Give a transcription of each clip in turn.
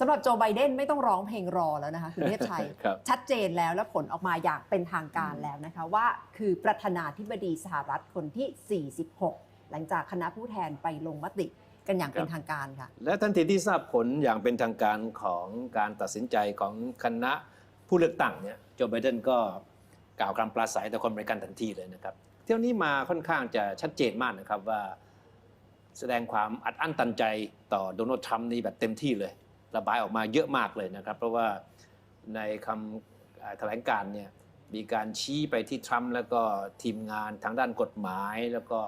สำหรับโจไบเดนไม่ต้องร้องเพลงรอแล้วนะคะคุณเทพชัยครับชัดเจนแล้วและผลออกมาอย่างเป็นทางการแล้วนะคะว่าคือประธานาธิบดีสหรัฐคนที่ 46 หลังจากคณะผู้แทนไปลงมติกันอย่างเป็นทางการค่ะ และทันทีที่ทราบผลอย่างเป็นทางการของการตัดสินใจของคณะผู้เลือกตั้งเนี่ยโจไบเดนก็กล่าวคำปราศัยต่อคนบริการทันทีเลยนะครับ เที่ยวนี้มาค่อนข้างจะชัดเจนมากนะครับว่า แสดงความอัดอั้นตันใจต่อโดนัลด์ทรัมป์นี่แบบเต็มที่เลย ระบายออกมาเยอะมากเลยนะครับ เพราะว่าในคำแถลงการ์เนี่ยมีการชี้ไปที่ทรัมป์แล้วก็ทีมงานทางด้านกฎหมาย แล้วก็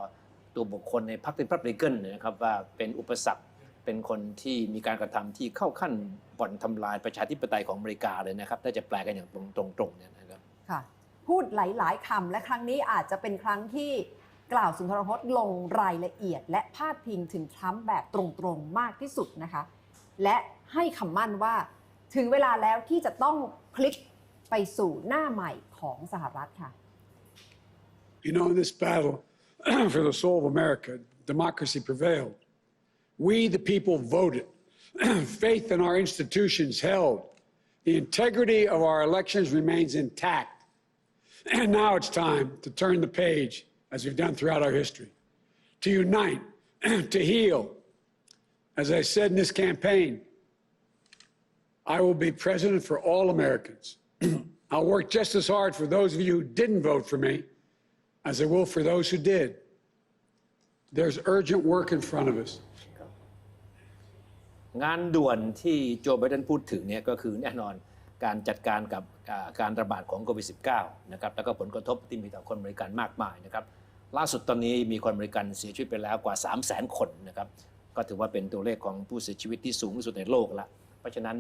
ตัวบุคคลในพรรครีพับลิกันนะครับว่าเป็นอุปสรรคเป็นคนที่มีการกระทำที่เข้าขั้นบ่อนทำลายประชาธิปไตยของอเมริกาเลยนะครับ ถ้าจะแปลกันอย่างตรงๆเนี่ยนะครับค่ะพูดหลาย ๆคำและครั้งนี้อาจจะเป็นครั้งที่กล่าวสุนทรพจน์ลงรายละเอียด และพาดพิงถึงทรัมป์แบบตรงๆมากที่สุดนะคะ และ ให้คำมั่นว่า ถึงเวลาแล้วที่จะต้องพลิกไปสู่หน้าใหม่ของสหรัฐค่ะ You know, in this battle for the soul of America, democracy prevailed. We, the people, voted. Faith in our institutions held. The integrity of our elections remains intact. And now it's time to turn the page, as we've done throughout our history, to unite, to heal. As I said in this campaign, I will be president for all Americans. I'll work just as hard for those of you who didn't vote for me as I will for those who did. There's urgent work in front of us. งานด่วนที่โจไบเดนพูดถึงเนี่ยก็คือแน่นอนการจัดการกับการระบาดของโควิด -19 นะครับแล้วก็ผลกระทบที่มีต่อคนบริการมากมายนะครับล่าสุดตอนนี้มีคนบริการเสียชีวิตไปแล้วกว่า 3 0 0 0 0 0 คนนะครับก็ถือว่าเป็นตัวเลขของผู้เสียชีวิตที่สูงที่สุดในโลกละเพราะฉะนั้น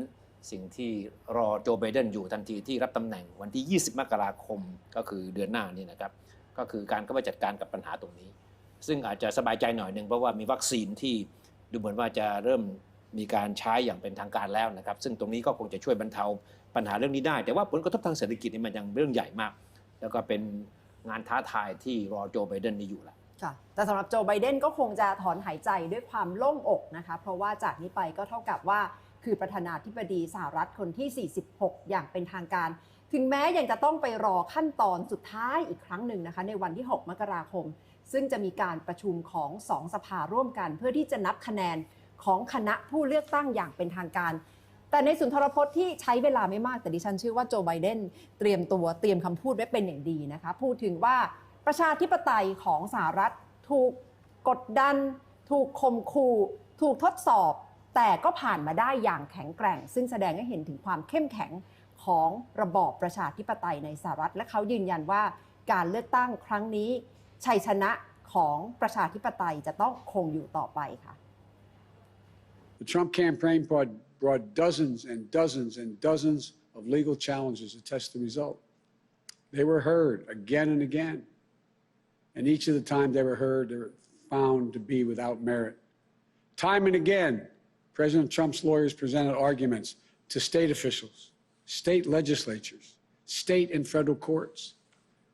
สิ่งที่รอโจไบเดนอยู่ทันทีที่รับตำแหน่งวันที่ 20 มกราคมก็คือเดือนหน้านี่นะครับก็คือการเข้าไปจัดการกับปัญหาตรงนี้ ซึ่งอาจจะสบายใจหน่อยหนึ่งเพราะว่ามีวัคซีนที่ดูเหมือนว่าจะเริ่มมีการใช้อย่างเป็นทางการแล้วนะครับ ซึ่งตรงนี้ก็คงจะช่วยบรรเทาปัญหาเรื่องนี้ได้ แต่ว่าผลกระทบทางเศรษฐกิจนี่มันยังเรื่องใหญ่มาก แล้วก็เป็นงานท้าทายที่รอโจไบเดนนี่อยู่ละค่ะแต่สำหรับโจไบเดนก็คงจะถอนหายใจด้วยความโล่งอกนะคะ เพราะว่าจากนี้ไปก็เท่ากับว่า คือประธานาธิบดีสหรัฐคนที่ 46 อย่างเป็นทางการ ถึงแม้ยังจะต้องไปรอขั้นตอนสุดท้ายอีกครั้งหนึ่งนะคะ ในวันที่ 6 มกราคม ซึ่งจะมีการประชุมของสองสภาร่วมกัน เพื่อที่จะนับคะแนนของคณะผู้เลือกตั้งอย่างเป็นทางการ แต่ในสุนทรพจน์ที่ใช้เวลาไม่มากแต่ดิฉันเชื่อว่าโจไบเดนเตรียมตัวเตรียมคำพูดไว้เป็นอย่างดีนะคะ พูดถึงว่าประชาธิปไตยของสหรัฐถูกกดดัน ถูกข่มขู่ ถูกทดสอบ แต่ก็ผ่านมาได้อย่างแข็งแกร่ง ซึ่งแสดงให้เห็นถึงความเข้มแข็งของระบอบประชาธิปไตยในสหรัฐ และเขายืนยันว่าการเลือกตั้งครั้งนี้ชัยชนะของประชาธิปไตยจะต้องคงอยู่ต่อไปค่ะ The Trump campaign brought, brought dozens and dozens and dozens of legal challenges to test the result. They were heard again and again. And each of the times they were heard, they were found to be without merit. Time and again, President Trump's lawyers presented arguments to state officials, state legislatures, state and federal courts,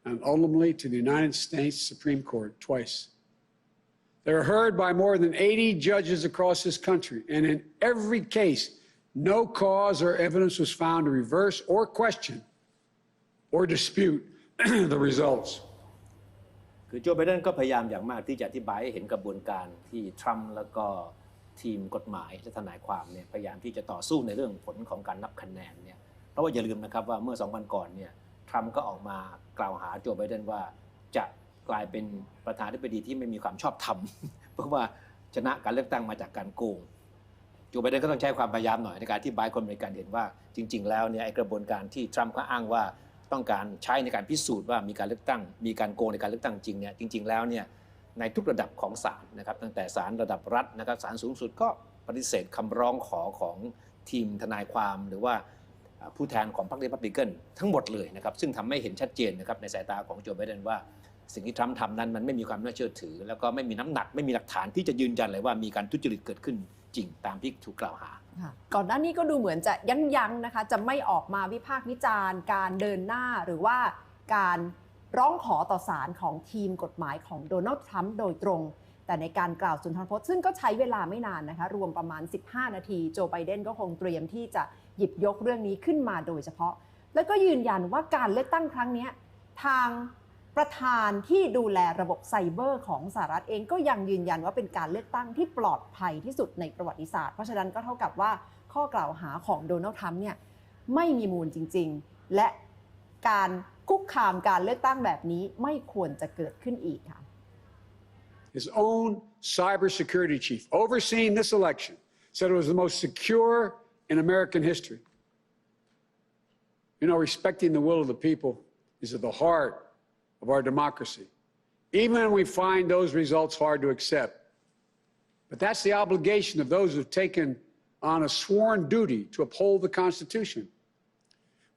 and ultimately to the United States Supreme Court twice. They were heard by more than 80 judges across this country, and in every case, no cause or evidence was found to reverse or question or dispute the results. คือโจไบเดนก็พยายามอย่างมากที่จะอธิบายให้เห็นกระบวนการที่ทรัมป์แล้วก็ ทีมกฎหมายและทนายความเนี่ยพยายามที่จะต่อสู้ในเรื่องผลของการนับคะแนนเนี่ยเพราะว่าอย่าลืมนะครับว่าเมื่อสองวันก่อนเนี่ยทรัมป์ก็ออกมากล่าวหาโจไบเดนว่าจะกลายเป็นประธานาธิบดีที่ไม่มีความชอบธรรมเพราะว่าชนะการเลือกตั้งมาจากการโกงโจไบเดนก็ต้องใช้ความพยายามหน่อยในการที่บายคนอเมริกันเห็นว่าจริง ๆ แล้วเนี่ยไอกระบวนการที่ทรัมป์ก็อ้างว่าต้องการใช้ในการพิสูจน์ว่ามีการเลือกตั้ง มีการโกงในการเลือกตั้งจริงเนี่ยจริง ๆ แล้วเนี่ย ในทุกระดับของศาลนะครับตั้งแต่ศาลระดับรัฐนะครับศาลสูงสุดก็ปฏิเสธคำร้องขอของทีมทนายความหรือว่าผู้แทนของพรรครีพับลิกันทั้งหมดเลยนะครับซึ่งทำให้เห็นชัดเจนนะครับในสายตาของโจไบเดนว่า สิ่งที่ทรัมป์ทำนั้นมันไม่มีความน่าเชื่อถือ แล้วก็ไม่มีน้ำหนักไม่มีหลักฐานที่จะยืนยันเลยว่ามีการทุจริตเกิดขึ้นจริงตามที่ถูกกล่าวหา ก่อนหน้านี้ก็ดูเหมือนจะยั้งยั้งนะคะจะไม่ออกมาวิพากษ์วิจารณ์ การเดินหน้าหรือว่าการ ร้องขอต่อศาลของทีมกฎหมายของโดนัลด์ทรัมป์โดยตรง แต่ในการกล่าวสุนทรพจน์ซึ่งก็ใช้เวลาไม่นานนะคะ รวมประมาณ 15 นาที โจไบเดนก็คงเตรียมที่จะหยิบยกเรื่องนี้ขึ้นมาโดยเฉพาะ แล้วก็ยืนยันว่าการเลือกตั้งครั้งนี้ทางประธานที่ดูแลระบบไซเบอร์ของสหรัฐเองก็ยังยืนยันว่าเป็นการเลือกตั้งที่ปลอดภัยที่สุดในประวัติศาสตร์ เพราะฉะนั้นก็เท่ากับว่าข้อกล่าวหาของโดนัลด์ทรัมป์เนี่ยไม่มีมูลจริง ๆ และการ คุกคามการเลือกตั้งแบบนี้ไม่ควรจะเกิดขึ้นอีกค่ะ His own cybersecurity chief, overseeing this election, said it was the most secure in American history. You know, respecting the will of the people is at the heart of our democracy, even when we find those results hard to accept. But that's the obligation of those who've taken on a sworn duty to uphold the Constitution.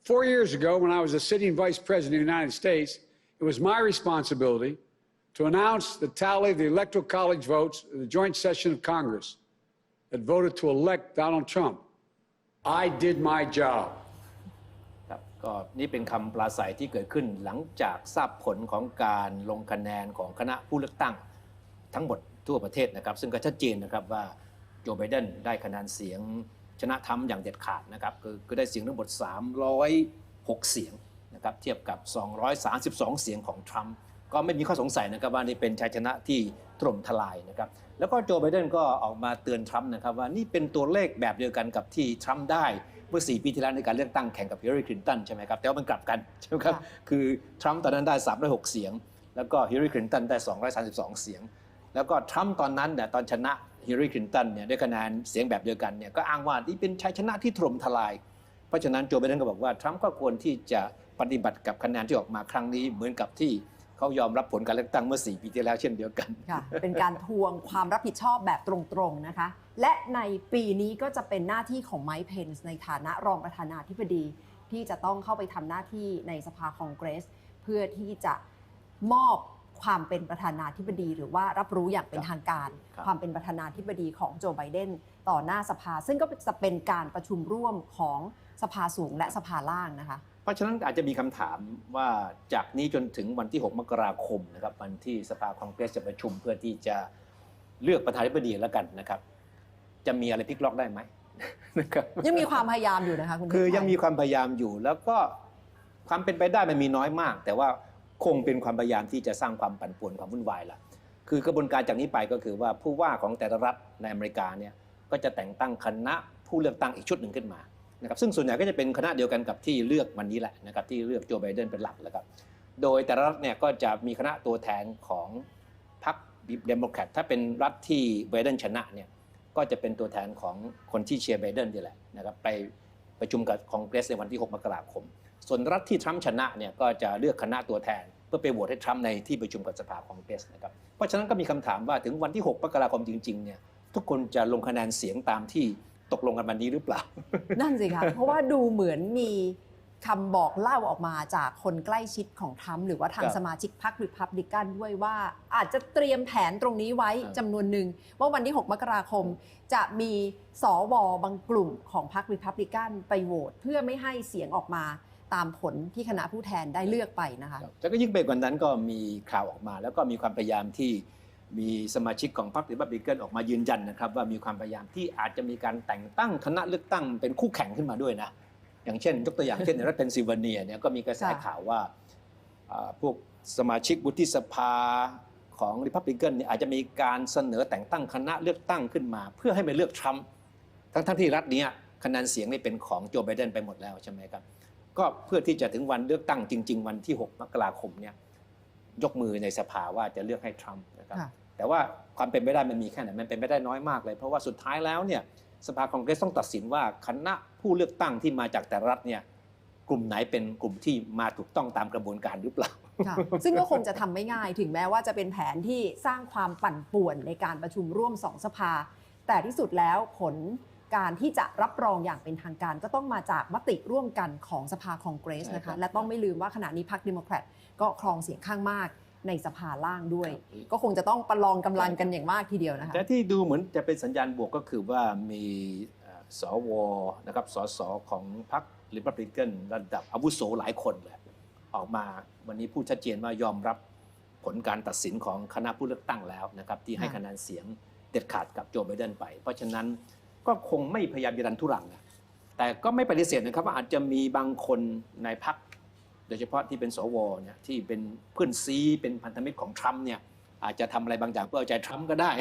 Four years ago, when I was a sitting vice president of the United States, it was my responsibility to announce the tally of the Electoral College votes of the joint session of Congress that voted to elect Donald Trump. I did my job. ครับก็นี่เป็นคำปราศัยที่เกิดขึ้นหลังจากทราบผลของการลงคะแนนของคณะผู้เลือกตั้งทั้งหมดทั่วประเทศนะครับ ซึ่งก็ชัดเจนนะครับว่าโจไบเดนได้คะแนนเสียง ชนะทำอย่างเด็ดขาดนะครับคือคือได้เสียงทั้งหมด 306 เสียงนะครับเทียบกับ 232 เสียงของทรัมป์ก็ไม่มีข้อสงสัยนะครับว่านี่เป็นชัยชนะที่ถล่มทลายนะครับแล้วก็โจไบเดนก็ออกมาเตือนทรัมป์นะครับว่านี่เป็นตัวเลขแบบเดียวกันกับที่ทรัมป์ได้เมื่อ 4 ปีที่แล้วในการเลือกตั้งแข่งกับฮิลลารีคลินตันใช่ไหมครับแต่ว่ามันกลับกันใช่ไหมครับค่ะคือทรัมป์ตอนนั้นได้ 306 เสียง แล้วก็ฮิลลารีคลินตันได้ 232 เสียง แล้วก็ทรัมป์ตอนนั้นเนี่ยตอนชนะ ฮิลลารีคลินตันเนี่ยด้วยคะแนนเสียงแบบเดียวกันเนี่ยก็อ้างว่านี่เป็นชัยชนะที่ถล่มทลาย เพราะฉะนั้นโจไบเดนก็บอกว่าทรัมป์ก็ควรที่จะปฏิบัติกับคะแนนที่ออกมาครั้งนี้เหมือนกับที่เขายอมรับผลการเลือกตั้งเมื่อ 4 ปีที่แล้วเช่นเดียวกันค่ะเป็นการทวงความรับผิดชอบแบบตรงๆนะคะ และในปีนี้ก็จะเป็นหน้าที่ของไมค์เพนส์ในฐานะรองประธานาธิบดี ที่จะต้องเข้าไปทำหน้าที่ในสภาคองเกรส เพื่อที่จะมอบ ความเป็นประธานาธิบดี หรือว่ารับรู้อย่างเป็นทางการครับความเป็นประธานาธิบดีของโจไบเดนต่อหน้าสภา ซึ่งก็จะเป็นการประชุมร่วมของสภาสูงและสภาล่างนะคะ เพราะฉะนั้นอาจจะมีคำถามว่าจากนี้จนถึงวันที่ 6 มกราคมนะครับวันที่สภาคองเกรสจะประชุมเพื่อที่จะเลือกประธานาธิบดีแล้วกันนะครับ จะมีอะไรพลิกล็อกได้ไหมนะครับยังมีความพยายามอยู่นะคะคุณคือทิพย์ยังมีความพยายามอยู่แล้วก็ความเป็นไปได้มันมีน้อยมาก แต่ว่า คงเป็นความพยายามที่จะสร้างความปั่นป่วนความวุ่นวายละคือกระบวนการจากนี้ไปก็คือว่าผู้ว่าของแต่ละรัฐในอเมริกาเนี่ยก็จะแต่งตั้งคณะผู้เลือกตั้งอีกชุดหนึ่งขึ้นมานะครับซึ่งส่วนใหญ่ก็จะเป็นคณะเดียวกันกับที่เลือกวันนี้แหละนะครับที่เลือกโจไบเดนเป็นหลักแล้วครับโดยแต่ละรัฐเนี่ยก็จะมีคณะตัวแทนของพรรคเดโมแครตถ้าเป็นรัฐที่ไบเดนชนะเนี่ยก็จะเป็นตัวแทนของคนที่เชียร์ไบเดนนี่แหละนะครับไปประชุมกับคองเกรสในวันที่ 6 มกราคม ส่วนรัฐที่ทรัมป์ชนะเนี่ยก็จะเลือกคณะตัวแทน เพื่อไปโหวตให้ทรัมป์ในที่ประชุมกับสภาคองเกรสนะครับเพราะฉะนั้นก็มีคำถามว่าถึงวันที่6มกราคมจริงๆเนี่ยทุกคนจะลงคะแนนเสียงตามที่ตกลงกันวันนี้หรือเปล่า นั่นสิคะเพราะว่าดูเหมือนมีคำบอกเล่าออกมาจากคนใกล้ชิดของทรัมป์หรือว่าทางครับสมาชิกพรรคริพับลิกันด้วยว่า อาจจะเตรียมแผนตรงนี้ไว้ครับจำนวนหนึ่งว่าวันที่ 6 มกราคม จะมีสวบางกลุ่มของพรรคริพับลิกันไปโหวตเพื่อไม่ให้เสียงออกมา ตามผลที่คณะผู้แทนได้เลือกไปนะคะแล้วก็ยิ่งไปกว่านั้นก็มีข่าวออกมา แล้วก็มีความพยายามที่มีสมาชิกของพรรคริพับลิกันออกมายืนยันนะครับ ว่ามีความพยายามที่อาจจะมีการแต่งตั้งคณะเลือกตั้งเป็นคู่แข่งขึ้นมาด้วยนะอย่างเช่น ยกตัวอย่างเช่นในรัฐเพนซิลเวเนียเนี่ยก็มีกระแสข่าวว่าพวกสมาชิกวุฒิสภาของริพับลิกันเนี่ยอาจจะมีการเสนอแต่งตั้งคณะเลือกตั้งขึ้นมา เพื่อให้มาเลือกทรัมป์ทั้งทั้งที่รัฐนี้คะแนนเสียงนี่เป็นของโจไบเดนไปหมดแล้วใช่ไหมครับ ก็เพื่อที่จะถึงวันเลือกตั้งจริง ๆ วันที่ 6 มกราคมเนี่ยยกมือในสภาว่าจะเลือกให้ทรัมป์นะครับค่ะแต่ว่าความเป็นไปได้มันมีแค่ไหนมันเป็นไปได้น้อยมากเลย เพราะว่าสุดท้ายแล้วเนี่ยสภาคองเกรสต้องตัดสินว่าคณะผู้เลือกตั้งที่มาจากแต่ละรัฐเนี่ยกลุ่มไหนเป็นกลุ่มที่มาถูกต้องตามกระบวนการหรือเปล่าค่ะซึ่งก็คงจะทำไม่ง่ายถึงแม้ว่าจะเป็นแผนที่สร้างความปั่นป่วนในการประชุมร่วมสองสภา แต่ที่สุดแล้วผล การที่จะรับรองอย่างเป็นทางการ ก็ต้องมาจากมติร่วมกันของสภาคองเกรสนะใช่ครัคะบและต้องไม่ลืมว่าขณะนี้พรรคเดโมแครตก็ครองเสียงข้างมากในสภาล่างด้วยครับก็คงจะต้องประลองกำลังกันอย่างมากทีเดียวนะคะแต่ที่ดูเหมือนจะเป็นสัญญาณบวกก็คือว่ามีเอ่อสวนะครับสสของพรรคริพับลิกันระดับอาวุโสหลายคนเลยออกมาวันนี้พูดชัดเจนว่ายอมรับผลการตัดสินของคณะผู้เลือกตั้งแล้วนะครับที่ให้ค่ะคะแนนเสียงเด็ดขาดกับโจไบเดนไป เพราะฉะนั้น ก็คงไม่พยายามจะดันทุรังนะแต่ก็ไม่ปฏิเสธนะครับว่าอาจจะมีบางคนในพรรคโดยเฉพาะที่เป็นสวเนี่ยที่เป็นเพื่อนซีเป็นพันธมิตรของทรัมป์เนี่ยอาจจะทำอะไรบางอย่างเพื่อเอาใจทรัมป์ก็ได้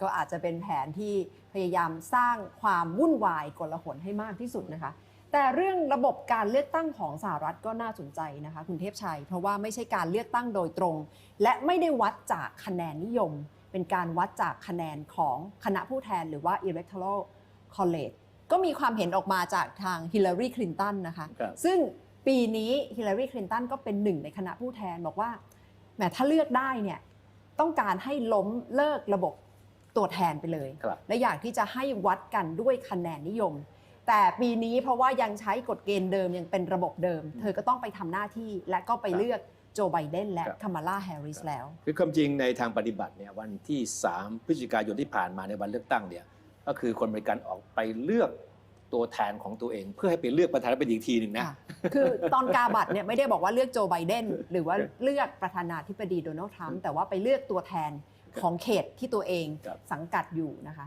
ก็อาจจะเป็นแผนที่พยายามสร้างความวุ่นวายกลาหนให้มากที่สุดนะคะ แต่เรื่องระบบการเลือกตั้งของสหรัฐก็น่าสนใจนะคะ คุณเทพชัย เพราะว่าไม่ใช่การเลือกตั้งโดยตรง และไม่ได้วัดจากคะแนนนิยม เป็นการวัดจากคะแนนของคณะผู้แทนหรือว่า electoral college ก็มีความเห็นออกมาจากทางฮิลลารีคลินตันนะคะครับซึ่งปีนี้ฮิลลารีคลินตันก็เป็นหนึ่งในคณะผู้แทนบอกว่าแหมถ้าเลือกได้เนี่ยต้องการให้ล้มเลิกระบบตัวแทนไปเลยครับและอยากที่จะให้วัดกันด้วยคะแนนนิยม แต่ปีนี้เพราะว่ายังใช้กฎเกณฑ์เดิมยังเป็นระบบเดิม เธอก็ต้องไปทำหน้าที่และก็ไปครับเลือก โจไบเดนและครับคามาลาแฮร์ริสแล้ว คือความจริงในทางปฏิบัติเนี่ยวันที่ 3 พฤศจิกายนที่ผ่านมาในวันเลือกตั้งเนี่ยก็คือคนบริการออกไปเลือกตัวแทนของตัวเอง เพื่อให้ไปเลือกประธานาธิบดีอีกทีหนึ่งนะค่ะคือตอนกาบัตรเนี่ยไม่ได้บอกว่าเลือกโจไบเดนหรือว่าเลือกประธานาธิบดีโดนัลด์ทรัมป์แต่ว่าไปเลือกตัวแทนของเขตที่ตัวเองครับสังกัดอยู่นะคะ